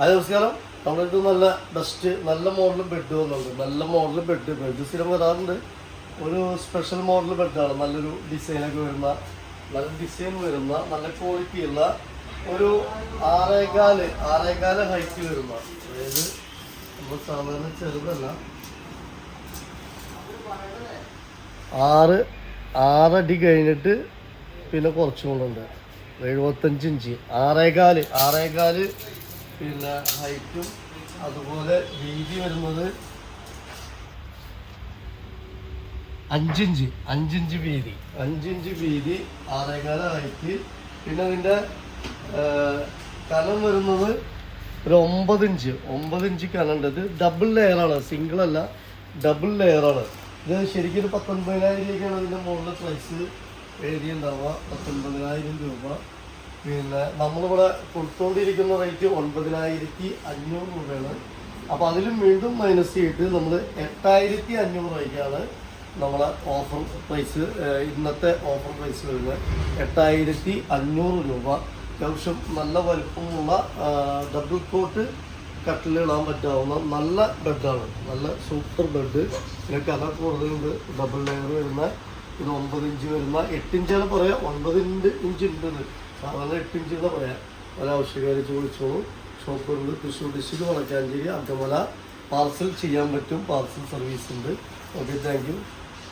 അത് നമസ്കാരം. നമ്മളിത് നല്ല ബെസ്റ്റ് നല്ല മോഡൽ ബെഡ് വന്നുണ്ട് നല്ല മോഡൽ ബെഡ് ബെഡ് സ്ഥിരം വരാറുണ്ട്. ഒരു സ്പെഷ്യൽ മോഡൽ ബെഡാണ് നല്ലൊരു ഡിസൈനൊക്കെ വരുന്ന നല്ല ഡിസൈൻ വരുന്ന നല്ല ക്വാളിറ്റി ഉള്ള ഒരു ആറേകാൽ ആറേകാൽ ഹൈറ്റ് വരുന്ന. അതായത് നമ്മൾ സാധാരണ ചെറുതല്ല. ആറ് ആറടി കഴിഞ്ഞിട്ട് പിന്നെ കുറച്ചും കൂടെ എഴുപത്തഞ്ച് ഇഞ്ച്. ആറേകാൽ ആറേകാൽ പിന്നെ ഹൈറ്റും അതുപോലെ വീതി വരുന്നത് അഞ്ചിഞ്ച് അഞ്ചിഞ്ച് വീതി. അഞ്ചിഞ്ച് വീതി ആറേകാല ഹൈറ്റ്. പിന്നെ അതിന്റെ കനം വരുന്നത് ഒരു ഒമ്പത് ഇഞ്ച് ഒമ്പത് ഇഞ്ച് കനണ്ടത് ഡബിൾ ലെയറാണ് സിംഗിൾ അല്ല ഡബിൾ ലെയറാണ് ഇത് ശരിക്കും ഒരു പത്തൊൻപതിനായിരം രൂപയ്ക്കാണ് അതിന്റെ മുകളിൽ പ്രൈസ് എഴുതിയുണ്ടാവുക പത്തൊൻപതിനായിരം രൂപ. പിന്നെ നമ്മളിവിടെ കൊടുത്തുകൊണ്ടിരിക്കുന്ന റേറ്റ് ഒൻപതിനായിരത്തി അഞ്ഞൂറ് രൂപയാണ്. അപ്പോൾ അതിലും വീണ്ടും മൈനസ് ചെയ്തിട്ട് നമ്മൾ എട്ടായിരത്തി അഞ്ഞൂറ് രൂപയ്ക്കാണ് നമ്മളെ ഓഫർ പ്രൈസ് ഇന്നത്തെ ഓഫർ പ്രൈസ് വരുന്നത്. എട്ടായിരത്തി അഞ്ഞൂറ് രൂപ. അത്യാവശ്യം നല്ല വലുപ്പമുള്ള ഡബിൾ കോട്ട് കട്ടിലിടാൻ പറ്റാവുന്ന നല്ല ബെഡാണ് നല്ല സൂപ്പർ ബെഡ് പിന്നെ കലർ കൂടുതലുണ്ട് ഡബിൾ ലെയർ വരുന്ന ഇത് ഒമ്പത് ഇഞ്ച് വരുന്ന എട്ട് ഇഞ്ചാണ് പറയാം. ഒൻപത് ഇഞ്ച് ഇഞ്ച് ഉണ്ട് സാധാരണ എട്ട് ഇഞ്ച് എന്ന് പറയാം പല ആവശ്യക്കാരെ ചോദിച്ചോളൂ ഷോപ്പുണ്ട് തൃശ്ശൂർ ഡിസ്ട്രിക്ട് വളക്കാഞ്ചേരി അങ്കമല പാർസൽ ചെയ്യാൻ പറ്റും. പാർസൽ സർവീസ് ഉണ്ട്. Okay thank